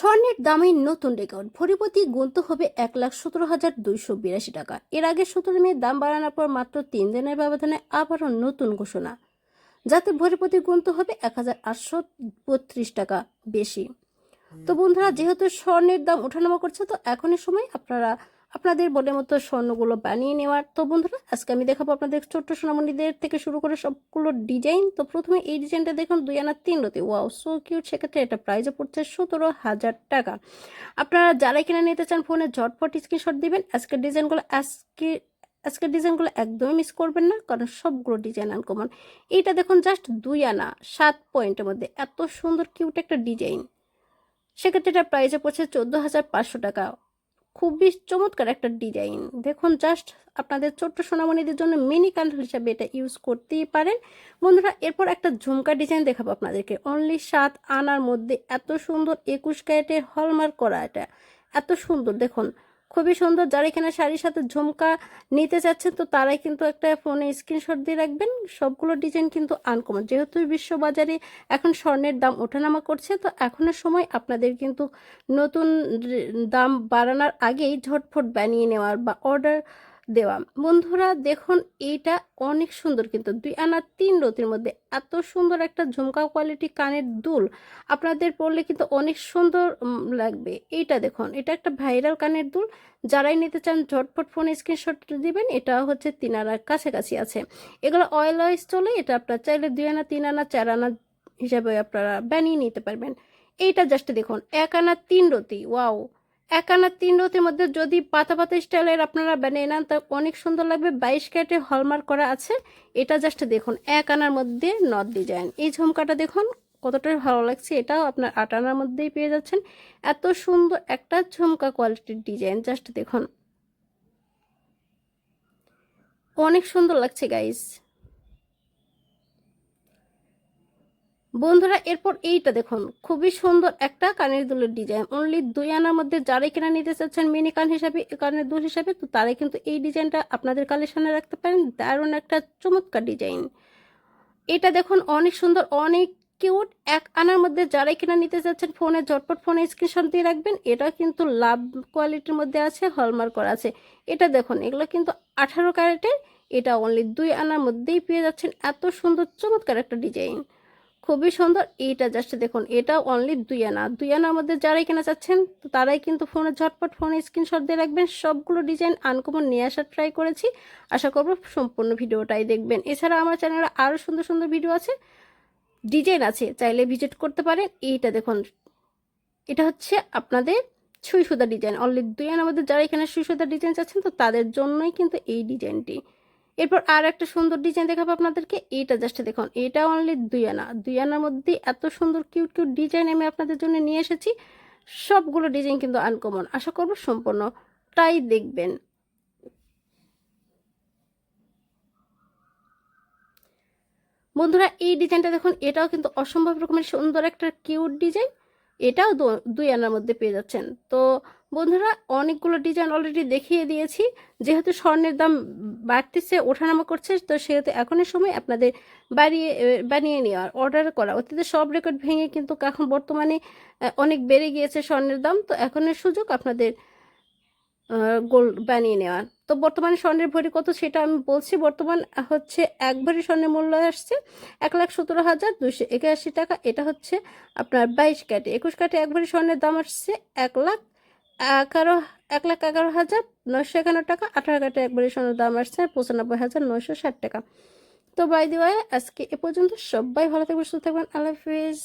স্বর্ণের দামে নতুন রেকর্ড। ভরিপতি গুনতে হবে এক লাখ সতেরো হাজার দুইশো বিরাশি টাকা। এর আগে সতেরো মে দাম বাড়ানোর পর মাত্র তিন দিনের ব্যবধানে আবারও নতুন ঘোষণা, যাতে ভরিপতি গুনতে হবে এক হাজার আটশো বত্রিশ টাকা বেশি। তো বন্ধুরা, যেহেতু স্বর্ণের দাম ওঠানামা করছে, তো এখনই সময় আপনারা আপনাদের বলে মতো স্বর্ণগুলো বানিয়ে নেওয়ার। তো বন্ধুরা, আজকে আমি দেখাবো আপনাদের ছোট্ট সোনামণিদের থেকে শুরু করে সবগুলো ডিজাইন। তো প্রথমে এই ডিজাইনটা দেখুন, দুই আনা তিন রতি। Wow, so cute. সেক্ষেত্রে এটা প্রাইসে পড়ছে সতেরো হাজার টাকা। আপনারা যারাই কিনে নিতে চান, ফোনে ঝটপট স্ক্রিনশট দিবেন। আজকের ডিজাইনগুলো, আজকে, আজকের ডিজাইনগুলো একদমই মিস করবেন না, কারণ সবগুলো ডিজাইন আনকমন এইটা দেখুন জাস্ট দুই আনা, সাত পয়েন্টের মধ্যে। এত সুন্দর, কিউট একটা ডিজাইন সেক্ষেত্রে এটা প্রাইসে পড়ছে চোদ্দ হাজার পাঁচশো টাকা। খুবই চমৎকার একটা ডিজাইন দেখুন জাস্ট আপনাদের ছোট্ট সোনামণিদের জন্য মিনি কান্ডল হিসাবে এটা ইউজ করতেই পারেন। বন্ধুরা, এরপর একটা ঝুমকা ডিজাইন দেখাবো আপনাদেরকে। অনলি সাত আনার মধ্যে এত সুন্দর একুশ ক্যারেটের হলমার্ক করা এটা। এত সুন্দর, দেখুন। খুবই সুন্দর। যারা এখানে শাড়ির সাথে ঝুমকা নিতে চাচ্ছেন, তো তারাই কিন্তু একটা ফোনে স্ক্রিনশট দিয়ে রাখবেন। সবগুলো ডিজাইন কিন্তু আনকমন যেহেতু বিশ্ববাজারে এখন স্বর্ণের দাম ওঠানামা করছে, তো এখনের সময় আপনাদের কিন্তু নতুন দাম বাড়ানোর আগেই ঝটফট বানিয়ে নেওয়ার বা অর্ডার দেওয়া। বন্ধুরা, দেখুন, এইটা অনেক সুন্দর কিন্তু। দুই আনা তিন রতির মধ্যে এত সুন্দর একটা ঝুমকা কোয়ালিটি কানের দুল। আপনাদের পরলে কিন্তু অনেক সুন্দর লাগবে। এইটা দেখুন, এটা একটা ভাইরাল কানের দুল। যারাই নিতে চান ঝটফট ফোন স্ক্রিনশট দিবেন। এটা হচ্ছে তিন আনার কাছাকাছি আছে। এগুলো অয়েল ওয়াইজ চলে, এটা আপনার চাইলে দুই আনা, তিন আনা, চার আনা হিসাবে আপনারা বানিয়ে নিতে পারবেন। এইটা জাস্ট দেখুন, এক আনা তিন রতি। ওয়াও এক আনা তিন রথের মধ্যে যদি পাতা পাতা স্টাইলের আপনারা বানিয়ে নেন, তা অনেক সুন্দর লাগবে। বাইশ ক্যারেটে হলমার্ক করা আছে। এটা জাস্ট দেখুন, এক আনার মধ্যে নট ডিজাইন এই ঝুমকাটা দেখুন কতটা ভালো লাগছে। এটাও আপনার আট আনার মধ্যেই পেয়ে যাচ্ছেন। এত সুন্দর একটা ঝুমকা কোয়ালিটির ডিজাইন জাস্ট দেখুন। অনেক সুন্দর লাগছে গাইস বন্ধুরা, এরপর এইটা দেখুন। খুবই সুন্দর একটা কানের দুলের ডিজাইন অনলি দুই আনার মধ্যে যারাই কেনা নিতে চাচ্ছেন মিনি কান হিসাবে কানের দুল হিসাবে, তো তারাই কিন্তু এই ডিজাইনটা আপনাদের কালেকশনে রাখতে পারেন। দারুণ একটা চমৎকার ডিজাইন এটা দেখুন, অনেক সুন্দর, অনেক কিউট এক আনার মধ্যে যারাই কিনা নিতে চাচ্ছেন ফোনে ঝটপট ফোনে স্ক্রিনশট দিয়ে রাখবেন। এটা কিন্তু লাভ কোয়ালিটির মধ্যে আছে হলমার্ক করা আছে। এটা দেখুন, এগুলো কিন্তু আঠারো ক্যারেটের। এটা অনলি দুই আনার মধ্যেই পেয়ে যাচ্ছেন। এত সুন্দর, চমৎকার একটা ডিজাইন খুবই সুন্দর। এইটা জাস্ট দেখুন, এটা অনলি দুই আনা দুই আনার মধ্যে যারাই কেনা চাচ্ছেন, তো তারাই কিন্তু ফোনে ঝটপট ফোনে স্ক্রিনশট দিয়ে রাখবেন। সবগুলো ডিজাইন আনকমন নিয়ে আসার ট্রাই করেছি। আশা করব সম্পূর্ণ ভিডিওটাই দেখবেন। এছাড়া আমার চ্যানেলে আরও সুন্দর সুন্দর ভিডিও আছে। ডিজাইন আছে, চাইলে ভিজিট করতে পারেন। এইটা দেখুন, এটা হচ্ছে আপনাদের সুই সুতা ডিজাইন অনলি দুই আনার মধ্যে যারা এখানে সুই সুতা ডিজাইন চাচ্ছেন, তো তাদের জন্যই কিন্তু এই ডিজাইনটি এরপর আর একটা সুন্দর ডিজাইন দেখাবো আপনাদেরকে। এইটা জাস্ট দেখুন, এটা অনলি দুই আনা দুই আনার মধ্যে এত সুন্দর কিউট কিউট ডিজাইন আমি আপনাদের জন্য নিয়ে এসেছি। সবগুলো ডিজাইন কিন্তু আনকমন আশা করব সম্পূর্ণটাই দেখবেন। বন্ধুরা, এই ডিজাইনটা দেখুন, এটাও কিন্তু অসম্ভব রকমের সুন্দর একটা কিউট ডিজাইন এটাও দুই আনার মধ্যে পেয়ে যাচ্ছেন। তো বন্ধুরা, অনেকগুলো ডিজাইন অলরেডি দেখিয়ে দিয়েছি। যেহেতু স্বর্ণের দাম বাড়তেছে, ওঠানামা করছে, তো সেহেতু এখনই সময় আপনাদের বাড়িয়ে বানিয়ে নেওয়ার অর্ডার করা। অতীতে সব রেকর্ড ভেঙে কিন্তু এখন বর্তমানে অনেক বেড়ে গিয়েছে স্বর্ণের দাম। তো এখনের সুযোগ আপনাদের গোল্ড বানিয়ে নেওয়ার। তো বর্তমানে স্বর্ণের ভরি কত সেটা আমি বলছি। বর্তমান হচ্ছে এক ভরি স্বর্ণের মূল্য আসছে এক লাখ সতেরো হাজার দুইশো একাশি টাকা। এটা হচ্ছে আপনার বাইশ ক্যাটে একুশ ক্যাটে এক ভরি স্বর্ণের দাম আসছে এক লাখ এগারো, এক লাখ এগারো হাজার নয়শো একান্ন টাকা, আঠারো টাকা ভরি স্বর্ণের দাম আসছে পঁচানব্বই হাজার নয়শো ষাট টাকা। তো বাই দি ওয়ে আজকে এ পর্যন্ত সবাই ভালো থাকবেন, সুস্থ থাকবেন, আল্লাহ হাফিজ।